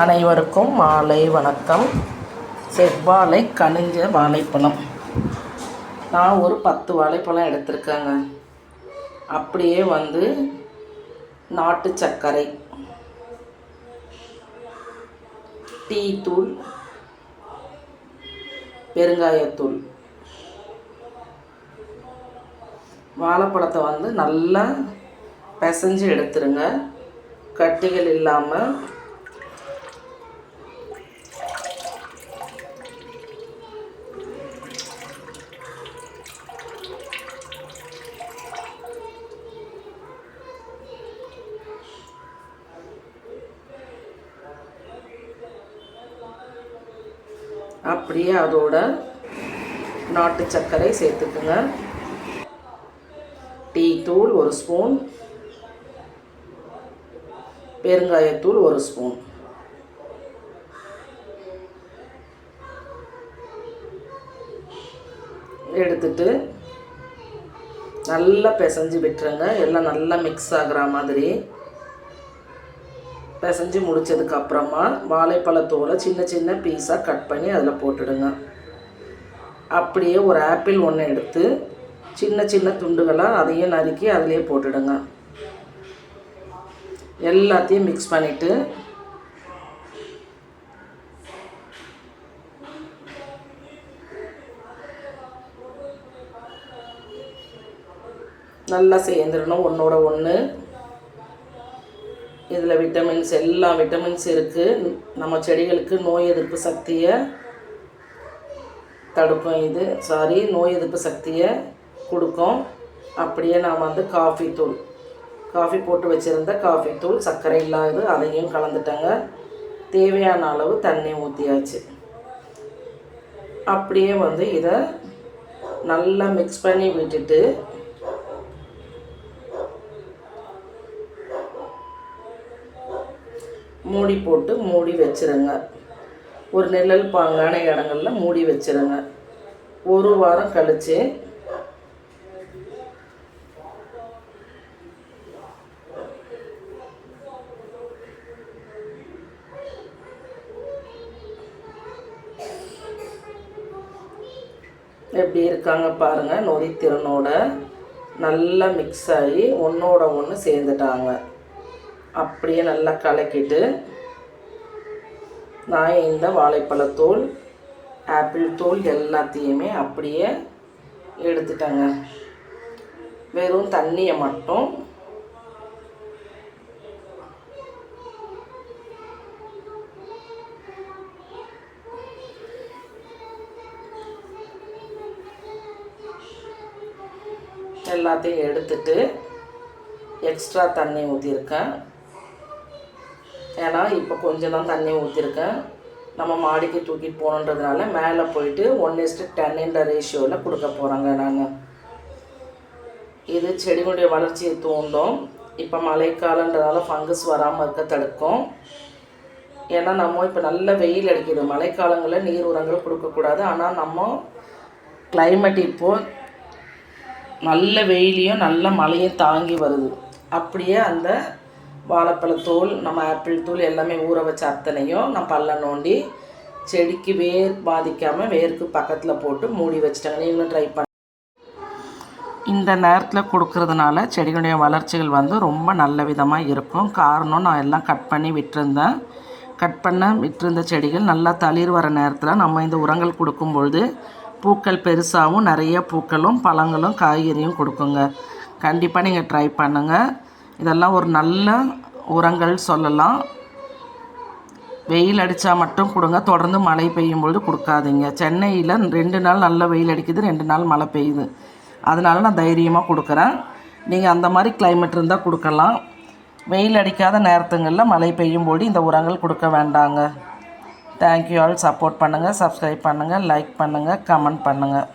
அனைவருக்கும் மாலை வணக்கம். செவ்வாழை கனிஞ்ச வாழைப்பழம். நான் ஒரு பத்து வாழைப்பழம் எடுத்திருக்கேங்க. அப்படியே வந்து நாட்டு சர்க்கரை டீ தூள் பெருங்காயத்தூள். வாழைப்பழத்தை வந்து நல்லா பிசைஞ்சு எடுத்துருங்க. கட்டிகள் இல்லாமல் அப்படியே அதோட நாட்டு சர்க்கரை சேர்த்துக்குங்க. டீ தூள் ஒரு ஸ்பூன். பெருங்காயத்தூள் ஒரு ஸ்பூன். எடுத்துட்டு நல்லா பிசைஞ்சு விட்டுருங்க. எல்லாம் நல்லா மிக்ஸ் ஆகிற மாதிரி. பிசைஞ்சு முடிச்சதுக்கு அப்புறமா வாழைப்பழத்தோலை சின்ன சின்ன பீஸாக கட் பண்ணி அதில் போட்டுடுங்க. அப்படியே ஒரு ஆப்பிள் ஒன்று எடுத்து சின்ன சின்ன துண்டுகளாக அதையும் நறுக்கி அதிலே போட்டுடுங்க. எல்லாத்தையும் மிக்ஸ் பண்ணிவிட்டு நல்லா சேர்ந்துடணும். ஒன்றோட ஒன்று இதில் விட்டமின்ஸ் எல்லா விட்டமின்ஸ் இருக்குது நம்ம செடிகளுக்கு நோய் எதிர்ப்பு சக்தியை தடுக்கும் இது. சாரி நோய் எதிர்ப்பு சக்தியை கொடுக்கும். அப்படியே நாம் வந்து காஃபி தூள். காஃபி போட்டு வச்சுருந்த காஃபி தூள் சர்க்கரை இல்லாது அதையும் கலந்துட்டேங்க. தேவையான அளவு தண்ணி ஊற்றியாச்சு அப்படியே வந்து இதை நல்லா மிக்ஸ் பண்ணி விட்டுட்டு மூடி போட்டு மூடி வச்சிருங்க. ஒரு நிழல் பாங்கான இடங்கள்ல மூடி வச்சிருங்க. ஒரு வாரம் கழித்து எப்படி இருக்காங்க பாருங்கள் நொதித்திறனோட நல்லா மிக்ஸ் ஆகி ஒன்றோட ஒன்று சேர்ந்துட்டாங்க. அப்படியே நல்லா கலக்கிட்டு நான் இந்த வாழைப்பழத்தூள் ஆப்பிள் தூள் எல்லாத்தையுமே அப்படியே எடுத்துட்டேங்க. வெறும் தண்ணியை மட்டும் எல்லாத்தையும் எடுத்துட்டு எக்ஸ்ட்ரா தண்ணி ஊற்றிருக்கேன் ஏன்னா இப்போ கொஞ்சம் தான் தண்ணி ஊற்றிருக்கேன் நம்ம மாடிக்கு தூக்கிட்டு போகணுன்றதுனால மேலே போயிட்டு ஒன் இஸ்ட்டு டென்ன்ற ரேஷியோவில் கொடுக்க போகிறாங்க நாங்கள் இது செடிகளுடைய வளர்ச்சியை தூண்டும். இப்போ மழைக்காலன்றதால ஃபங்கஸ் வராமல் இருக்க தடுக்கும். ஏன்னா நம்ம இப்போ நல்ல வெயில் அடிக்குது. மழைக்காலங்களில் நீர் உரங்கள் கொடுக்கக்கூடாது ஆனால் நம்ம கிளைமேட் இப்போது நல்ல வெயிலையும் நல்ல மழையும் தாங்கி வருது. அப்படியே அந்த வாழைப்பழத்தூள் நம்ம ஆப்பிள் தூள் எல்லாமே ஊற வச்ச அத்தனையும் நான் பல்ல நோண்டி செடிக்கு வேர் பாதிக்காமல் வேருக்கு பக்கத்தில் போட்டு மூடி வச்சிட்டாங்க. நீங்களும் ட்ரை பண்ண இந்த நேரத்தில் கொடுக்கறதுனால செடிகளுடைய வளர்ச்சிகள் வந்து ரொம்ப நல்ல விதமாக இருக்கும். காரணம் நான் எல்லாம் கட் பண்ணி விட்டுருந்தேன். கட் பண்ண விட்டிருந்த செடிகள் நல்லா தளிர் வர நேரத்தில் நம்ம இந்த உரங்கள் கொடுக்கும்பொழுது பூக்கள் பெருசாகவும் நிறைய பூக்களும் பழங்களும் காய்கறியும் கொடுக்குங்க. கண்டிப்பாக நீங்கள் ட்ரை பண்ணுங்கள் இதெல்லாம் ஒரு நல்ல உரங்கள் சொல்லலாம். வெயில் அடித்தா மட்டும் கொடுங்க. தொடர்ந்து மழை பெய்யும் பொழுது கொடுக்காதீங்க. சென்னையில் ரெண்டு நாள் நல்ல வெயில் அடிக்குது ரெண்டு நாள் மழை பெய்யுது. அதனால நான் தைரியமாக கொடுக்குறேன். நீங்கள் அந்த மாதிரி கிளைமேட் இருந்தால் கொடுக்கலாம். வெயில் அடிக்காத நேரத்துங்களில் மழை பெய்யும் போது இந்த உரங்கள் கொடுக்க வேண்டாங்க. தேங்க்யூ ஆல் சப்போர்ட் பண்ணுங்கள் சப்ஸ்கிரைப் பண்ணுங்கள் லைக் பண்ணுங்கள் கமெண்ட் பண்ணுங்கள்